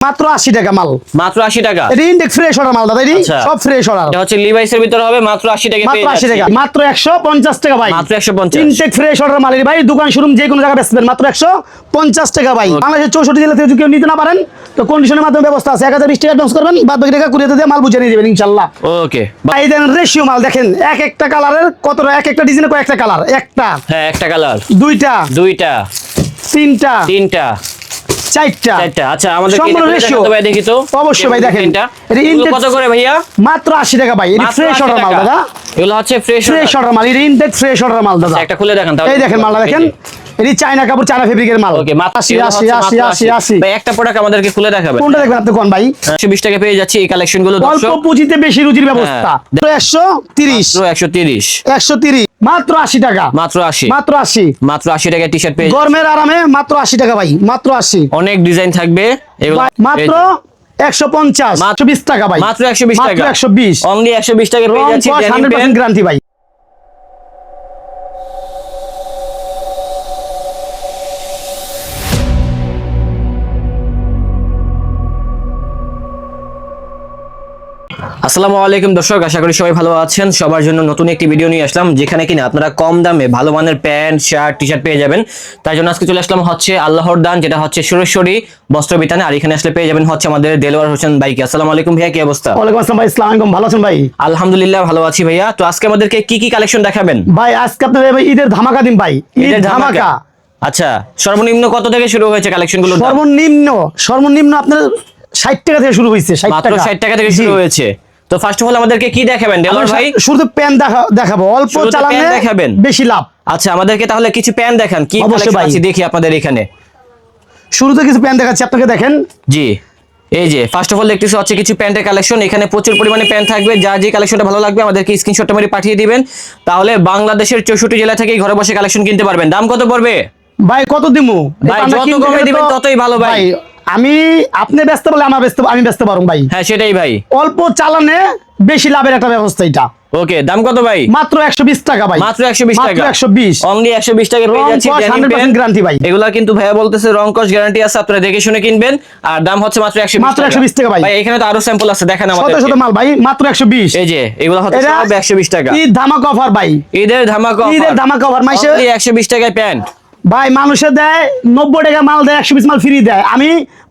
মাত্র আশি টাকা মাল। মাত্র আশি টাকা? এটা ইন্ডেক্স ফ্রেশ অর্ডার মাল দাদা আচ্ছা। সব ফ্রেশ অর্ডার এটা হচ্ছে লিভাইসের ভিতরে হবে মাত্র আশি টাকা মাত্র আশি টাকা। মাত্র একশো পঞ্চাশ টাকা ভাই। মাত্র 150 ইনটেক ফ্রেশ অর্ডার মালের ভাই দোকান শোরুম যে কোনো জায়গায় বেচবেন মাত্র একশো পঞ্চাশ টাকা ভাই। বাংলাদেশের চৌষট্টি জেলা থেকে যদি কেউ নিতে না পারেন তো কন্ডিশনের মাধ্যমে ব্যবস্থা আছে। এক হাজার বিশ টাকা অ্যাডভান্স করবেন বাদ বাকি টাকা কুড়িয়ে দিয়ে মাল বুঝে নিয়ে দেবেন ইনশাল্লাহ। ওকে। ভাই দেন রেশিও মাল দেখেন এক একটা কালারের কতটা এক একটা ডিজাইনের কয়েকটা কালার একটা। হ্যাঁ একটা কালার দুইটা। দুইটা। তিনটা। তিনটা। চারটা। চারটা। আচ্ছা আমাদের সম্পূর্ণ। ভাই দেখি তো। অবশ্যই ভাই দেখেন। এটা কত করে ভাইয়া? মাত্র আশি টাকা ভাই। এটা ফ্রেশ অর্ডার মাল দাদা। এগুলো হচ্ছে ফ্রেশ ফ্রেশ অর্ডার মাল এটা ইনটেক ফ্রেশ অর্ডার মাল দাদা। একটা খুলে দেখেন তাহলে। এই দেখেন মালটা দেখেন। এটি চায়না কাপড় চায়না ফেব্রিকের মাল। ওকে মাত্র মাত্র আশি ভাই একটা প্রোডাক্ট আমাদেরকে খুলে দেখাবেন। কোনটা দেখবেন আপনি কোন ভাই? একশো বিশ টাকা পেয়ে যাচ্ছি এই কালেকশনগুলো অল্প পুঁজিতে বেশি রুজির ব্যবস্থা। হ্যাঁ। একশো তিরিশ। একশো তিরিশ। একশো তিরিশ। মাত্র আশি টাকা। মাত্র আশি। মাত্র আশি। মাত্র আশি টাকা টি শার্ট পেয়ে গরমের আরামে মাত্র আশি টাকা ভাই মাত্র আশি। অনেক ডিজাইন থাকবে। এগুলো মাত্র একশো পঞ্চাশ। মাত্র- মাত্র বিশ টাকা ভাই। মাত্র একশো বিশ মাত্র টাকা। একশো বিশ। অনলি একশো বিশ টাকা পেয়ে যাচ্ছি গ্যারান্টি ভাই। আসসালামু আলাইকুম দর্শক আশা করি সবাই ভালো আছেন। সবার জন্য নতুন একটি ভিডিও নিয়ে আসলাম যেখানে কিনা আপনারা কম দামে ভালো মানের প্যান্ট শার্ট টি শার্ট পেয়ে যাবেন। তাই জন্য আজকে চলে আসলাম হচ্ছে আল্লাহর দান যেটা হচ্ছে সুরেশ্বরী বস্ত্র বিতানে। আর এখানে আসলে পেয়ে যাবেন হচ্ছে আমাদের দেলোয়ার হোসেন ভাইকে। আসসালামু আলাইকুম ভাইয়া কি অবস্থা? ওয়ালাইকুম আসসালাম ভাই ভালো আছেন ভাই? আলহামদুলিল্লাহ ভালো আছি ভাইয়া। তো আজকে আমাদেরকে কি কি কালেকশন দেখাবেন? ভাই আজকে আপনাদের ঈদের ধামাকা দিন ভাই। ঈদের ধামাকা? আচ্ছা সর্বনিম্ন কত থেকে শুরু হয়েছে কালেকশনগুলো সর্বনিম্ন সর্বনিম্ন আপনার ষাট টাকা থেকে শুরু হয়েছে ষাট টাকা। থেকে শুরু হয়েছে। তো ফার্স্ট অফ অল আমাদেরকে কি দেখাবেন? দেলোয়ার ভাই? শুরুতে প্যান দেখা দেখাবো। অল্প চালানে দেখাবেন। বেশি লাভ। আচ্ছা আমাদেরকে তাহলে কিছু প্যান্ট দেখান। কি কালেকশন আছে দেখি আপনাদের এখানে। শুরুতে কিছু প্যান দেখাচ্ছি আপনাকে দেখেন। জি। এই যে ফার্স্ট অফ অল দেখতেছি হচ্ছে কিছু প্যান্টের কালেকশন এখানে প্রচুর পরিমাণে প্যান্ট থাকবে। যা যে কালেকশনটা ভালো লাগবে আমাদেরকে স্ক্রিনশটটা মেরে পাঠিয়ে দিবেন। তাহলে বাংলাদেশের চৌষট্টি জেলা থেকেই ঘরে বসে কালেকশন কিনতে পারবেন। দাম কত পড়বে? ভাই কত দিমু? ভাই, যত কমে দিবেন ততই ভালো ভাই। আমি আপনি ব্যস্ত বলে আমার ব্যস্ত আমি ব্যস্ত পারুম ভাই। হ্যাঁ সেটাই ভাই। অল্প চালানে বেশি লাভের একটা ব্যবস্থা এটা। ওকে দাম কত ভাই? মাত্র একশো বিশ টাকা ভাই। মাত্র একশো বিশ মাত্র টাকা। একশো বিশ। অনলি একশো বিশ টাকা পেয়ে যাচ্ছি কস 100% pant। ভাই। এগুলা কিন্তু ভাইয়া বলতেছে রং কস গ্যারান্টি আছে আপনারা দেখে শুনে কিনবেন। আর দাম হচ্ছে মাত্র একশো মাত্র 120 টাকা ভাই। ভাই এখানে তো আরও স্যাম্পল আছে দেখেন আমাদের শত মাল ভাই মাত্র একশো বিশ। এই যে এগুলো হচ্ছে সব একশো বিশ টাকা। ঈদ ধামাকা অফার ভাই। ঈদের ধামাকা ঈদের ধামাকা অফার মাইসে একশো বিশ টাকায় প্যান্ট ভাই মানুষে দেয় নব্বই টাকা মাল দেয় একশো বিশ মাল ফ্রি দেয়। আমি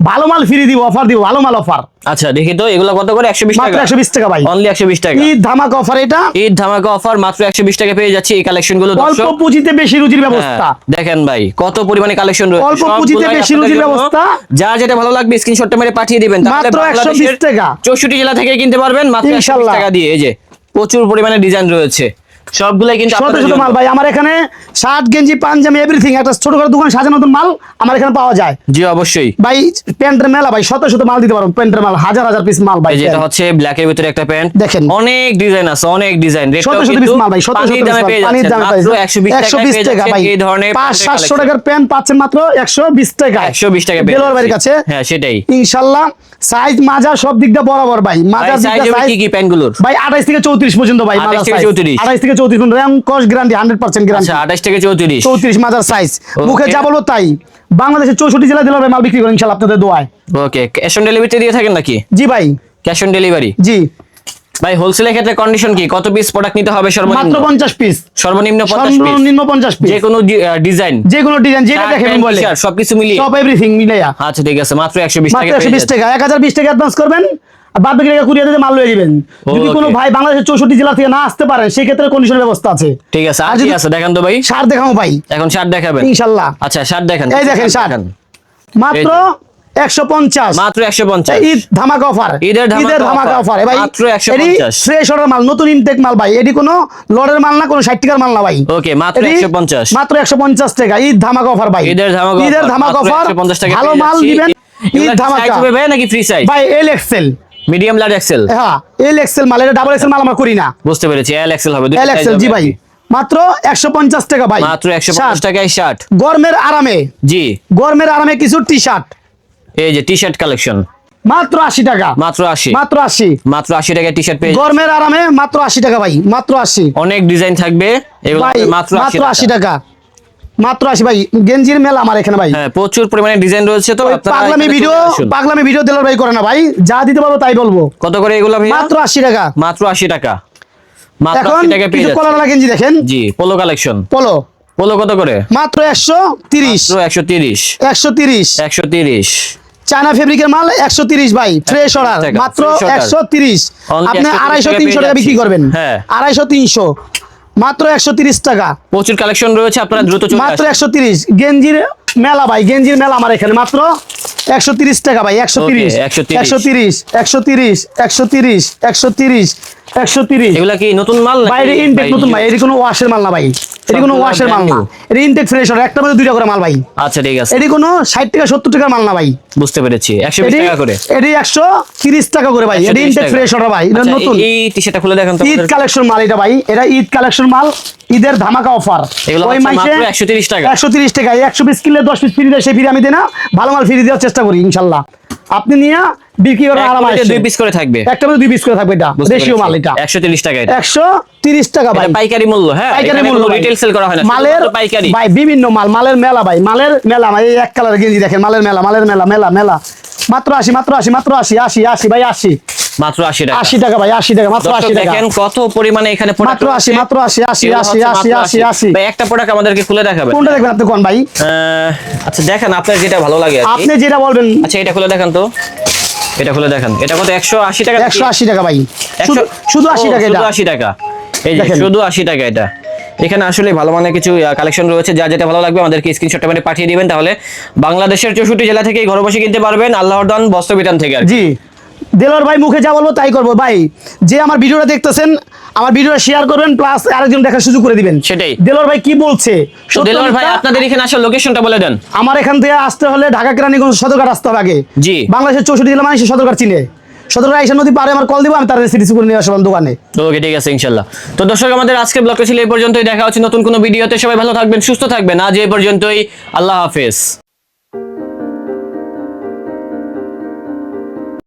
ভালো মাল ফ্রি দিব অফার দিব ভালো মাল অফার আচ্ছা দেখি তো এগুলো কত করে? একশো বিশ টাকা। একশো বিশ টাকা ভাই। অনলি একশো বিশ টাকা। ঈদ ধামাকা অফার এটা। ঈদ ধামাকা অফার মাত্র একশো বিশ টাকা পেয়ে যাচ্ছি এই কালেকশনগুলো অল্প পুঁজিতে বেশি রুজির ব্যবস্থা। হ্যাঁ, দেখেন ভাই কত পরিমাণে কালেকশন রয়েছে। অল্প পুঁজিতে বেশি রুজির ব্যবস্থা। যা যেটা ভালো লাগবে স্ক্রিনশটটা মেরে পাঠিয়ে দিবেন। মাত্র 120 টাকা। চৌষট্টি জেলা থেকে কিনতে পারবেন। মাত্র একশো। টাকা দিয়ে এই যে প্রচুর পরিমাণে ডিজাইন রয়েছে। সবগুলাই কিন্তু ছোট ছোট মাল ভাই আমার এখানে শার্ট গেঞ্জি পাঞ্জাবি এভরিথিং একটা ছোট করে দোকান সাজানো নতুন মাল আমার এখানে পাওয়া যায়। জি অবশ্যই। ভাই প্যান্টের মেলা ভাই শত শত মাল দিতে পারো প্যান্টের মাল হাজার হাজার পিস মাল ভাই যেটা হচ্ছে ব্ল্যাক এর ভিতরে একটা প্যান্ট। দেখেন। অনেক ডিজাইন আছে অনেক ডিজাইন শত শত পিস মাল ভাই শত শত দামে পেয়ে যাচ্ছেন। মাত্র 120 টাকা ভাই। এই ধরনের। টাকার প্যান্ট পাচ্ছেন মাত্র একশো বিশ টাকা 120 টাকা বাড়ির কাছে। হ্যাঁ সেটাই। ইনশাল্লাহ সাইজ মাজা সব দিক দিয়ে বরাবর ভাই। মাজা সাইজ কি কি প্যান্টগুলোর? ভাই আঠাইশ থেকে চৌত্রিশ পর্যন্ত ভাই 28 থেকে 34 পর্যন্ত। র্যাম কস গ্যারান্টি হান্ড্রেড পার্সেন্ট গ্যারান্টি আচ্ছা 28 থেকে 34 চৌত্রিশ মাজার সাইজ মুখে যা বলব তাই। বাংলাদেশের চৌষট্টি জেলা দিলে মাল বিক্রি করেন ইনশাআল্লাহ আপনাদের দোয়ায়। ওকে ক্যাশ অন ডেলিভারিতে দিয়ে থাকেন নাকি? জি ভাই। ক্যাশ অন ডেলিভারি জি। ভাই হোলসেলের ক্ষেত্রে কন্ডিশন কি? কত পিস প্রোডাক্ট নিতে হবে সর্বনিম্ন? মাত্র পঞ্চাশ পিস সর্বনিম্ন 50 পিস সর্বনিম্ন পঞ্চাশ পিস যে কোনো ডিজাইন যে কোনো ডিজাইন যেটা দেখেন বলে। সবকিছু মিলিয়ে। সব এভরিথিং মিলাইয়া। আচ্ছা ঠিক আছে মাত্র 120 টাকা বিশ যাচ্ছে। টাকা। এক হাজার বিশ টাকা অ্যাডভান্স করবেন আর বাদ বাকি টাকা মাল লয়ে দিবেন। যদি. কোনো ভাই বাংলাদেশের চৌষট্টি জেলা থেকে না আসতে পারে সেই ক্ষেত্রে কন্ডিশনের ব্যবস্থা আছে। ঠিক আছে আর আর কি যদি- আছে? দেখান তো ভাই। সার দেখাও ভাই। এখন শার্ট দেখাবেন। ইনশাল্লাহ। আচ্ছা শার্ট দেখান। এই দেখেন শার্ট। মাত্র একশো পঞ্চাশ। মাত্র 150 ঈদ ধামাকা অফার ঈদের ধামাকা ধামাকা অফার ভাই মাত্র 150 ফ্রেশ অর্ডার মাল নতুন ইনটেক মাল ভাই। এটি কোনো লড়ের মাল না কোনো ষাট টাকার মাল না ভাই। ওকে মাত্র এটি 150 মাত্র একশো পঞ্চাশ টাকা। ঈদ ধামাকা অফার ভাই। ঈদের ধামাকা ঈদের ধামাকা মাত্র অফার ভালো মাল যাচ্ছি। ঈদ ধামাকা। ভাই নাকি ফ্রি সাইজ ভাই L XL medium large XL হ্যাঁ এল এক্সেল মাল। এটা ডাবল এক্সেল মাল আমরা করি না। বুঝতে পেরেছি এল এক্সেল হবে। এল এক্সেল জি ভাই। মাত্র একশো পঞ্চাশ টাকা ভাই। মাত্র 150 শার্ট। টাকায় শার্ট গরমের আরামে। জি। গরমের আরামে কিছু টি শার্ট এই যে টি শার্ট কালেকশন মাত্র আশি টাকা। মাত্র 80 মাত্র আশি। মাত্র 80 টাকায় টি শার্ট পেয়ে গরমের আরামে মাত্র আশি টাকা ভাই মাত্র আশি। অনেক ডিজাইন থাকবে মাত্র মাত্র আশি টাকা। মাত্র আশি ভাই গেঞ্জির মেলা আমার এখানে ভাই। হ্যাঁ প্রচুর পরিমাণে ডিজাইন রয়েছে তো পাগলামি ভিডিও পাগলামি ভিডিও দিলার ভাই করে না ভাই যা দিতে পারব তাই বলব। কত করে এগুলো মাত্র আশি টাকা। মাত্র আশি টাকা। মাত্র আশি টাকা পেয়ে কিছু যাচ্ছে। কলার গেঞ্জি দেখেন। জি পোলো কালেকশন পলো পোলো কত করে? মাত্র একশো তিরিশ। একশো তিরিশ। একশো তিরিশ। একশো তিরিশ। চায়না ফেব্রিকের মাল একশো তিরিশ ভাই ফ্রেশ অর্ডার মাত্র একশো তিরিশ। আপনি আড়াইশো তিনশো টাকা বিক্রি করবেন। হ্যাঁ। আড়াইশো তিনশো। মাত্র একশো তিরিশ টাকা। প্রচুর কালেকশন রয়েছে আপনারা দ্রুত মাত্র একশো তিরিশ। গেঞ্জির মেলা ভাই গেঞ্জির মেলা আমার এখানে মাত্র একশো তিরিশ টাকা ভাই একশো তিরিশ। একশো তিরিশ। একশো তিরিশ একশো তিরিশ একশো তিরিশ একশো তিরিশ এগুলা কি নতুন মাল বাইরে ইনটেক? নতুন ভাই এটি কোনো ওয়াশের মাল না ভাই। এটি কোনো ওয়াশের মাল না। এটি ইনটেক ফ্রেশ অর্ডার একটা মধ্যে দুইটা করে মাল ভাই। আচ্ছা ঠিক আছে। এটি কোনো ষাট টাকা সত্তর টাকার মাল না ভাই। বুঝতে পেরেছি একশো বিশ এটি টাকা করে। এটি একশো তিরিশ টাকা করে ভাই। এটি ইনটেক টাকা। ভাই এটা আচ্ছা, নতুন। এই- এই টি শার্টটা খুলে দেখেন তো ঈদ কালেকশন মাল এটা ভাই এটা ঈদ কালেকশন মাল ঈদের ধামাকা অফার হচ্ছে মাত্র 130 টাকা। একশো তিরিশ টাকা। একশো পিস কিনলে দশ পিস ফ্রি দেয় সেই ফ্রি আমি দিই না। ভালো মাল ফ্রি দেওয়ার চেষ্টা করি ইনশাল্লাহ। আপনি নিয়ে বিক্রি করার আরাম আসছে দুই পিস করে থাকবে। একটা মধ্যে দুই পিস করে থাকবে এটা রেশিও মাল এটা। 130 টাকা এটা। একশো তিরিশ টাকা ভাই। পাইকারি মূল্য হ্যাঁ পাইকারি মূল্য সেল করা হয় না মালের পাইকারি। ভাই বিভিন্ন মাল মালের মেলা ভাই মালের মেলা ভাই এক কালার গেঞ্জি দেখেন মালের মেলা মালের মেলা মেলা মেলা। মাত্র আশি মাত্র আশি মাত্র আশি আশি আশি ভাই আশি। মাত্র 80 টাকা। আশি টাকা ভাই আশি টাকা মাত্র দর্শক আশি টাকা। দেখেন কত পরিমাণে এখানে মাত্র আশি, রয়েছে। মাত্র আশি, আশি, এগুলো আশি, হচ্ছে আশি, মাত্র আশি, আশি। ভাই একটা প্রোডাক্ট আমাদেরকে খুলে দেখাবেন। কোনটা দেখবেন আপনি কোন ভাই? আচ্ছা দেখেন আপনার যেটা ভালো লাগে আপনি যেটা বলবেন। আচ্ছা এটা খুলে দেখান তো। এটা খুলে দেখেন। এটা কত? 180 টাকা? একশো আশি টাকা ভাই। শুধু শুধু আশি ও, টাকা এটা। শুধু আশি টাকা। এই যে শুধু আশি টাকা এটা। এখানে আসলে ভালো মানের কিছু কালেকশন রয়েছে। যা যেটা ভালো লাগবে আমাদেরকে স্ক্রিনশটটা মানে পাঠিয়ে দিবেন। তাহলে বাংলাদেশের চৌষট্টি জেলা থেকে ঘরে বসে কিনতে পারবেন আল্লাহর দান বস্ত্র বিতান থেকে আর জি। দেলোয়ার ভাই মুখে যা বলব তাই করব। ভাই যে আমার ভিডিওটা দেখতেছেন আমার ভিডিওটা শেয়ার করবেন প্লাস আরেকজন দেখার সুযোগ করে দিবেন। সেটাই। দেলোয়ার ভাই কি বলছে? দেলোয়ার ভাই আপনাদের এখানে আসার লোকেশনটা বলে দেন। আমার এখান থেকে আসতে হলে ঢাকা কেরানীগঞ্জ সদরঘাট আসতে হবে আগে। জি। বাংলাদেশের চৌষট্টি জেলা মানুষ সদরঘাট চিনে। সদরঘাট আইসা নদী পারে আমার কল দিব আমি তার রেসিপি করে নিয়ে আসলাম দোকানে। ওকে ঠিক আছে ইনশাল্লাহ। তো দর্শক আমাদের আজকের ব্লগটা ছিল এই পর্যন্তই। দেখা হচ্ছে নতুন কোনো ভিডিওতে সবাই ভালো থাকবেন সুস্থ থাকবেন। আজ এই পর্যন্তই। আল্লাহ হাফেজ।